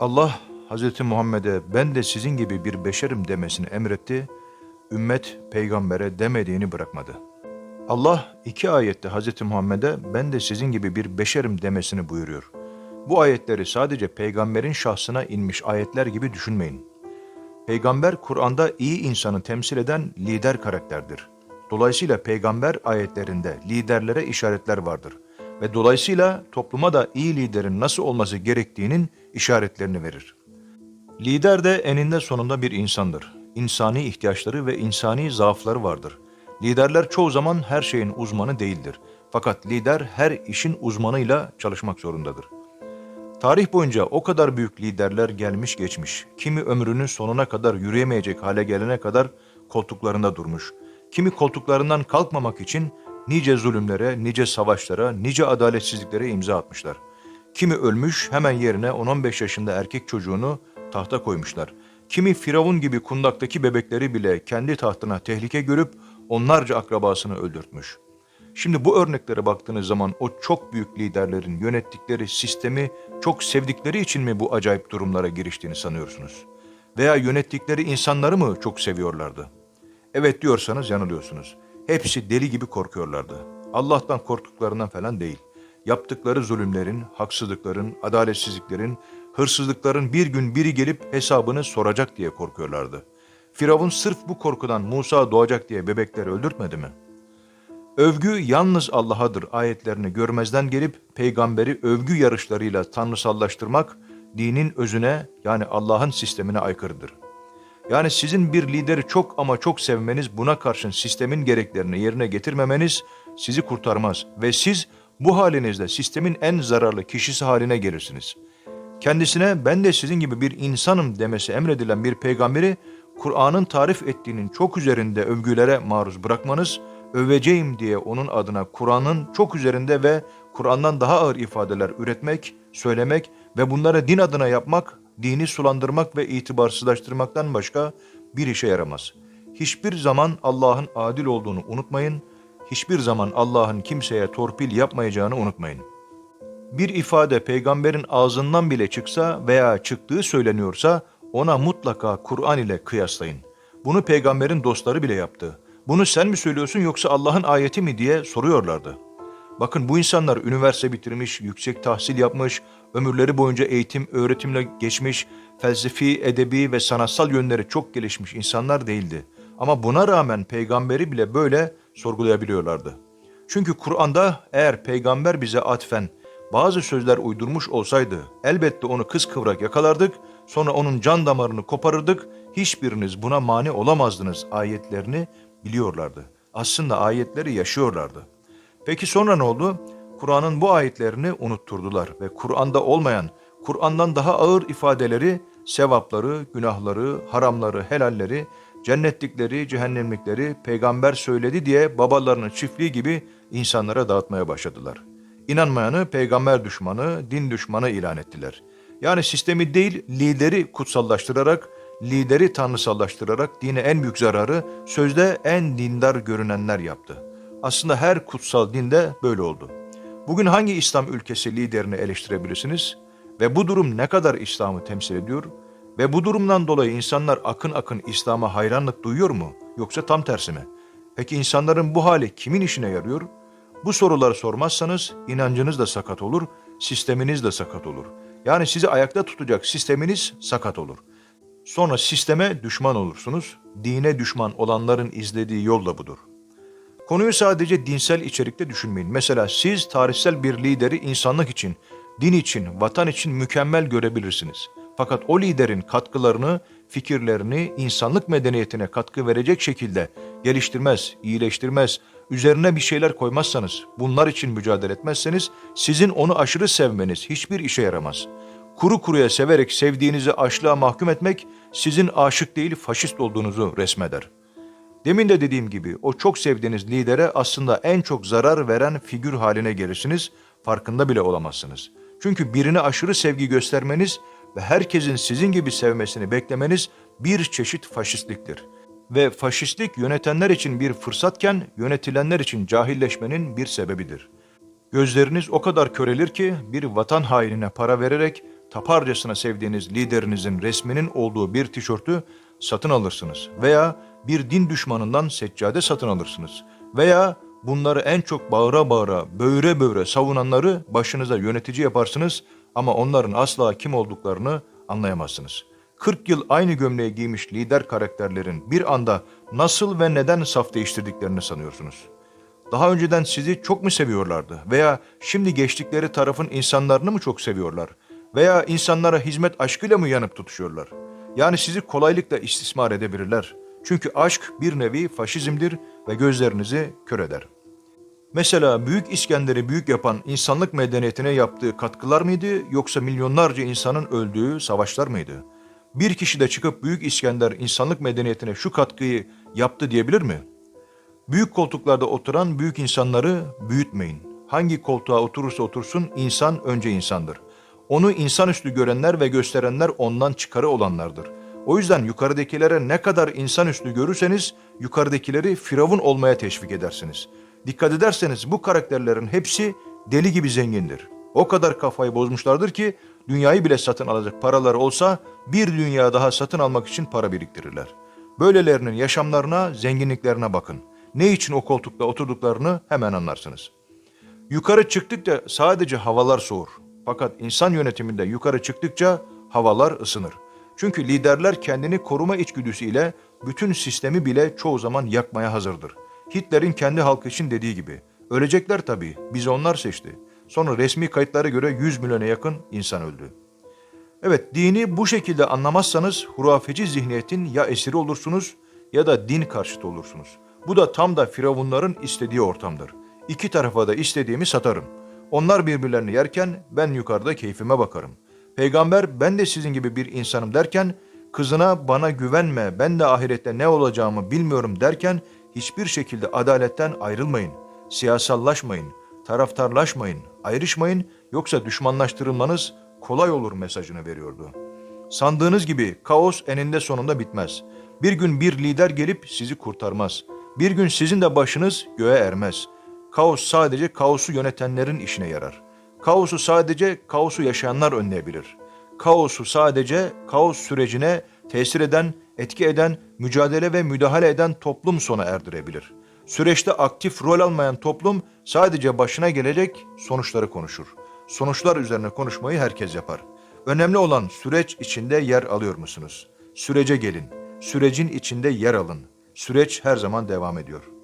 Allah Hz. Muhammed'e ben de sizin gibi bir beşerim demesini emretti, ümmet peygambere demediğini bırakmadı. Allah iki ayette Hz. Muhammed'e ben de sizin gibi bir beşerim demesini buyuruyor. Bu ayetleri sadece peygamberin şahsına inmiş ayetler gibi düşünmeyin. Peygamber Kur'an'da iyi insanı temsil eden lider karakterdir. Dolayısıyla peygamber ayetlerinde liderlere işaretler vardır ve dolayısıyla topluma da iyi liderin nasıl olması gerektiğinin işaretlerini verir. Lider de eninde sonunda bir insandır. İnsani ihtiyaçları ve insani zaafları vardır. Liderler çoğu zaman her şeyin uzmanı değildir. Fakat lider her işin uzmanıyla çalışmak zorundadır. Tarih boyunca o kadar büyük liderler gelmiş geçmiş. Kimi ömrünün sonuna kadar yürüyemeyecek hale gelene kadar koltuklarında durmuş. Kimi koltuklarından kalkmamak için nice zulümlere, nice savaşlara, nice adaletsizliklere imza atmışlar. Kimi ölmüş hemen yerine 10-15 yaşında erkek çocuğunu tahta koymuşlar. Kimi Firavun gibi kundaktaki bebekleri bile kendi tahtına tehlike görüp onlarca akrabasını öldürtmüş. Şimdi bu örneklere baktığınız zaman o çok büyük liderlerin yönettikleri sistemi çok sevdikleri için mi bu acayip durumlara giriştiğini sanıyorsunuz? Veya yönettikleri insanları mı çok seviyorlardı? Evet diyorsanız yanılıyorsunuz. Hepsi deli gibi korkuyorlardı. Allah'tan korktuklarından falan değil. Yaptıkları zulümlerin, haksızlıkların, adaletsizliklerin, hırsızlıkların bir gün biri gelip hesabını soracak diye korkuyorlardı. Firavun sırf bu korkudan Musa doğacak diye bebekleri öldürtmedi mi? Övgü yalnız Allah'adır ayetlerini görmezden gelip peygamberi övgü yarışlarıyla tanrısallaştırmak dinin özüne yani Allah'ın sistemine aykırıdır. Yani sizin bir lideri çok ama çok sevmeniz buna karşın sistemin gereklerini yerine getirmemeniz sizi kurtarmaz ve siz bu halinizde sistemin en zararlı kişisi haline gelirsiniz. Kendisine ben de sizin gibi bir insanım demesi emredilen bir peygamberi Kur'an'ın tarif ettiğinin çok üzerinde övgülere maruz bırakmanız, öveceğim diye onun adına Kur'an'ın çok üzerinde ve Kur'an'dan daha ağır ifadeler üretmek, söylemek ve bunları din adına yapmak, dini sulandırmak ve itibarsızlaştırmaktan başka bir işe yaramaz. Hiçbir zaman Allah'ın adil olduğunu unutmayın, hiçbir zaman Allah'ın kimseye torpil yapmayacağını unutmayın. Bir ifade peygamberin ağzından bile çıksa veya çıktığı söyleniyorsa ona mutlaka Kur'an ile kıyaslayın. Bunu peygamberin dostları bile yaptı. Bunu sen mi söylüyorsun yoksa Allah'ın ayeti mi diye soruyorlardı. Bakın bu insanlar üniversite bitirmiş, yüksek tahsil yapmış, ömürleri boyunca eğitim, öğretimle geçmiş, felsefi, edebi ve sanatsal yönleri çok gelişmiş insanlar değildi. Ama buna rağmen peygamberi bile böyle sorgulayabiliyorlardı. Çünkü Kur'an'da eğer peygamber bize atfen bazı sözler uydurmuş olsaydı elbette onu kıskıvrak yakalardık, sonra onun can damarını koparırdık, hiçbiriniz buna mani olamazdınız ayetlerini biliyorlardı. Aslında ayetleri yaşıyorlardı. Peki sonra ne oldu? Kur'an'ın bu ayetlerini unutturdular ve Kur'an'da olmayan, Kur'an'dan daha ağır ifadeleri, sevapları, günahları, haramları, helalleri, cennetlikleri, cehennemlikleri peygamber söyledi diye babalarının çiftliği gibi insanlara dağıtmaya başladılar. İnanmayanı peygamber düşmanı, din düşmanı ilan ettiler. Yani sistemi değil lideri kutsallaştırarak, lideri tanrısallaştırarak dine en büyük zararı sözde en dindar görünenler yaptı. Aslında her kutsal dinde böyle oldu. Bugün hangi İslam ülkesi liderini eleştirebilirsiniz? Ve bu durum ne kadar İslam'ı temsil ediyor? Ve bu durumdan dolayı insanlar akın akın İslam'a hayranlık duyuyor mu? Yoksa tam tersi mi? Peki insanların bu hali kimin işine yarıyor? Bu soruları sormazsanız inancınız da sakat olur, sisteminiz de sakat olur. Yani sizi ayakta tutacak sisteminiz sakat olur. Sonra sisteme düşman olursunuz. Dine düşman olanların izlediği yol da budur. Konuyu sadece dinsel içerikte düşünmeyin. Mesela siz tarihsel bir lideri insanlık için, din için, vatan için mükemmel görebilirsiniz. Fakat o liderin katkılarını, fikirlerini insanlık medeniyetine katkı verecek şekilde geliştirmez, iyileştirmez, üzerine bir şeyler koymazsanız, bunlar için mücadele etmezseniz sizin onu aşırı sevmeniz hiçbir işe yaramaz. Kuru kuruya severek sevdiğinizi açlığa mahkum etmek sizin aşık değil faşist olduğunuzu resmeder. Demin de dediğim gibi o çok sevdiğiniz lidere aslında en çok zarar veren figür haline gelirsiniz, farkında bile olamazsınız. Çünkü birine aşırı sevgi göstermeniz ve herkesin sizin gibi sevmesini beklemeniz bir çeşit faşistliktir. Ve faşistlik yönetenler için bir fırsatken yönetilenler için cahilleşmenin bir sebebidir. Gözleriniz o kadar körelir ki bir vatan hainine para vererek taparcasına sevdiğiniz liderinizin resminin olduğu bir tişörtü satın alırsınız veya bir din düşmanından seccade satın alırsınız veya bunları en çok bağıra bağıra, böğüre böğüre savunanları başınıza yönetici yaparsınız ama onların asla kim olduklarını anlayamazsınız. 40 yıl aynı gömleği giymiş lider karakterlerin bir anda nasıl ve neden saf değiştirdiklerini sanıyorsunuz? Daha önceden sizi çok mu seviyorlardı? Veya şimdi geçtikleri tarafın insanlarını mı çok seviyorlar? Veya insanlara hizmet aşkıyla mı yanıp tutuşuyorlar? Yani sizi kolaylıkla istismar edebilirler. Çünkü aşk bir nevi faşizmdir ve gözlerinizi kör eder. Mesela Büyük İskender'i büyük yapan insanlık medeniyetine yaptığı katkılar mıydı yoksa milyonlarca insanın öldüğü savaşlar mıydı? Bir kişi de çıkıp Büyük İskender insanlık medeniyetine şu katkıyı yaptı diyebilir mi? Büyük koltuklarda oturan büyük insanları büyütmeyin. Hangi koltuğa oturursa otursun insan önce insandır. Onu insanüstü görenler ve gösterenler ondan çıkarı olanlardır. O yüzden yukarıdakilere ne kadar insanüstü görürseniz yukarıdakileri firavun olmaya teşvik edersiniz. Dikkat ederseniz bu karakterlerin hepsi deli gibi zengindir. O kadar kafayı bozmuşlardır ki dünyayı bile satın alacak paraları olsa bir dünya daha satın almak için para biriktirirler. Böylelerinin yaşamlarına, zenginliklerine bakın. Ne için o koltukta oturduklarını hemen anlarsınız. Yukarı çıktıkça sadece havalar soğur. Fakat insan yönetiminde yukarı çıktıkça havalar ısınır. Çünkü liderler kendini koruma içgüdüsüyle bütün sistemi bile çoğu zaman yakmaya hazırdır. Hitler'in kendi halkı için dediği gibi. Ölecekler tabii, biz onlar seçti. Sonra resmi kayıtlara göre 100 milyona yakın insan öldü. Evet, dini bu şekilde anlamazsanız hurafeci zihniyetin ya esiri olursunuz ya da din karşıtı olursunuz. Bu da tam da firavunların istediği ortamdır. İki tarafa da istediğimi satarım. Onlar birbirlerini yerken ben yukarıda keyfime bakarım. Peygamber ben de sizin gibi bir insanım derken kızına bana güvenme ben de ahirette ne olacağımı bilmiyorum derken hiçbir şekilde adaletten ayrılmayın. Siyasallaşmayın, taraftarlaşmayın, ayrışmayın yoksa düşmanlaştırılmanız kolay olur mesajını veriyordu. Sandığınız gibi kaos eninde sonunda bitmez. Bir gün bir lider gelip sizi kurtarmaz. Bir gün sizin de başınız göğe ermez. Kaos sadece kaosu yönetenlerin işine yarar. Kaosu sadece kaosu yaşayanlar önleyebilir. Kaosu sadece kaos sürecine tesir eden, etki eden, mücadele ve müdahale eden toplum sona erdirebilir. Süreçte aktif rol almayan toplum sadece başına gelecek sonuçları konuşur. Sonuçlar üzerine konuşmayı herkes yapar. Önemli olan süreç içinde yer alıyor musunuz? Sürece gelin. Sürecin içinde yer alın. Süreç her zaman devam ediyor.